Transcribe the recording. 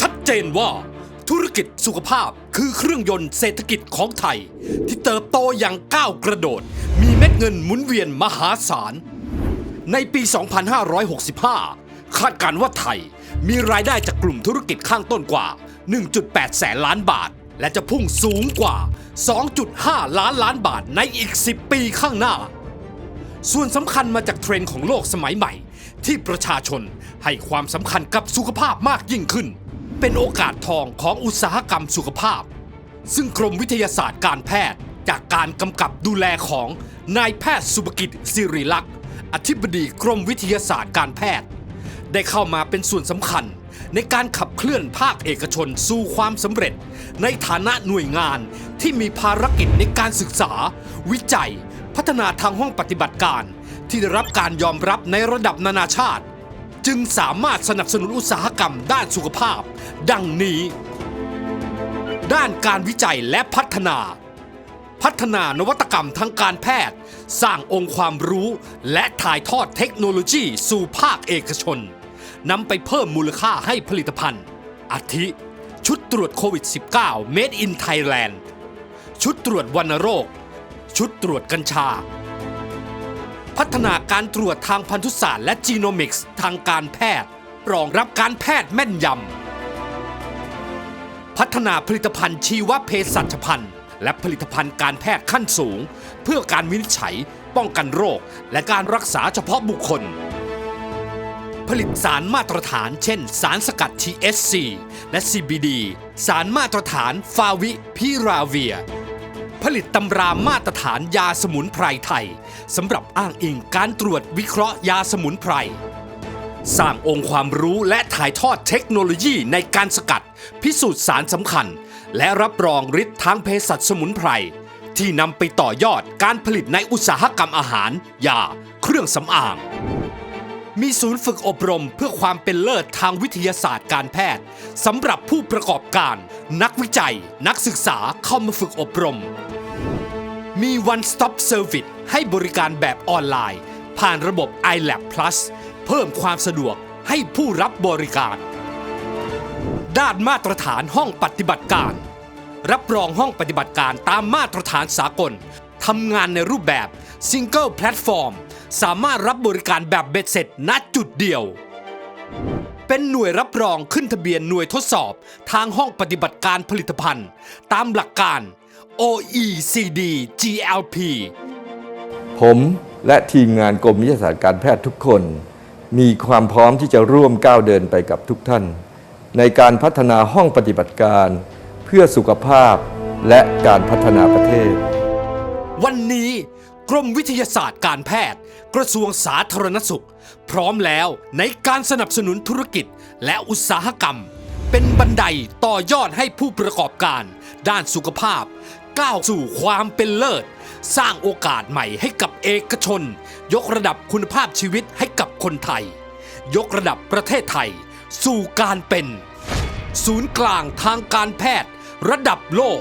ชัดเจนว่าธุรกิจสุขภาพคือเครื่องยนต์เศรษฐกิจของไทย ที่เติบโตอย่างก้าวกระโดด มีเม็ดเงินหมุนเวียนมหาศาล ในปี 2565 คาดการณ์ว่าไทยมีรายได้จากกลุ่มธุรกิจข้างต้นกว่า 1.8 แสนล้านบาท และจะพุ่งสูงกว่า 2.5 ล้านล้านบาทในอีก 10 ปีข้างหน้า ส่วนสำคัญมาจากเทรนด์ของโลกสมัยใหม่ ที่ประชาชนให้ความสำคัญกับสุขภาพมากยิ่งขึ้น เป็นโอกาสทองของอุตสาหกรรมสุขภาพ ซึ่งกรมวิทยาศาสตร์การแพทย์ จากการกำกับดูแลของนายแพทย์สุภกิจสิริลักษณ์อธิบดีกรมวิทยาศาสตร์การแพทย์ ได้เข้ามาเป็นส่วนสำคัญในการขับเคลื่อนภาคเอกชนสู่ความสำเร็จ ในฐานะหน่วยงานที่มีภารกิจในการศึกษา วิจัย พัฒนาทางห้องปฏิบัติการ ที่ได้รับการยอมรับในระดับนานาชาติ จึงสามารถสนับสนุนอุตสาหกรรมด้านสุขภาพ ดังนี้ ด้านการวิจัยและพัฒนา พัฒนานวัตกรรมทางการแพทย์ สร้างองค์ความรู้และถ่ายทอดเทคโนโลยีสู่ภาคเอกชนนำไปเพิ่มมูลค่าให้ผลิตภัณฑ์ อาทิ ชุดตรวจโควิด -19 Made in Thailand ชุดตรวจวัณโรค ชุดตรวจกัญชา พัฒนาการตรวจทางพันธุศาสตร์และจีโนมิกส์ทางการแพทย์รองรับการแพทย์แม่นยำ พัฒนาผลิตภัณฑ์ชีวเภสัชพันธ์และผลิตภัณฑ์การแพทย์ขั้นสูง เพื่อการวินิจฉัย ป้องกันโรค และการรักษาเฉพาะบุคคล ผลิตสารมาตรฐาน เช่น สารสกัด THC และ CBD สารมาตรฐานฟาวิพิราเวีย ผลิตตำรามาตรฐานยาสมุนไพรไทยสำหรับอ้างอิงการตรวจวิเคราะห์ยาสมุนไพร สร้างองค์ความรู้และถ่ายทอดเทคโนโลยีในการสกัด พิสูจน์สารสำคัญ และรับรองฤทธิ์ทางเภสัชสมุนไพร ที่นำไปต่อยอดการผลิตในอุตสาหกรรมอาหาร ยา เครื่องสำอาง มีศูนย์ฝึกอบรมเพื่อความเป็นเลิศทางวิทยาศาสตร์การแพทย์สำหรับผู้ประกอบการ นักวิจัย นักศึกษาเข้ามาฝึกอบรม มี One Stop Service ให้บริการแบบออนไลน์ ผ่านระบบ iLab Plus เพิ่มความสะดวกให้ผู้รับบริการ ด้านมาตรฐานห้องปฏิบัติการ รับรองห้องปฏิบัติการตามมาตรฐานสากลทำงานในรูปแบบ Single Platform สามารถรับบริการแบบเบ็ดเสร็จณจุดเดียว เป็นหน่วยรับรองขึ้นทะเบียนหน่วยทดสอบ ทางห้องปฏิบัติการผลิตภัณฑ์ ตามหลักการ OECD GLP ผมและทีมงานกรมวิทยาศาสตร์การแพทย์ทุกคน มีความพร้อมที่จะร่วมก้าวเดินไปกับทุกท่าน ในการพัฒนาห้องปฏิบัติการ เพื่อสุขภาพและการพัฒนาประเทศ วันนี้ กรมวิทยาศาสตร์การแพทย์ กระทรวงสาธารณสุข พร้อมแล้วในการสนับสนุนธุรกิจและอุตสาหกรรม เป็นบันไดต่อยอดให้ผู้ประกอบการ ด้านสุขภาพ ก้าวสู่ความเป็นเลิศ สร้างโอกาสใหม่ให้กับเอกชน ยกระดับคุณภาพชีวิตให้กับคนไทย ยกระดับประเทศไทย สู่การเป็น ศูนย์กลางทางการแพทย์ ระดับโลก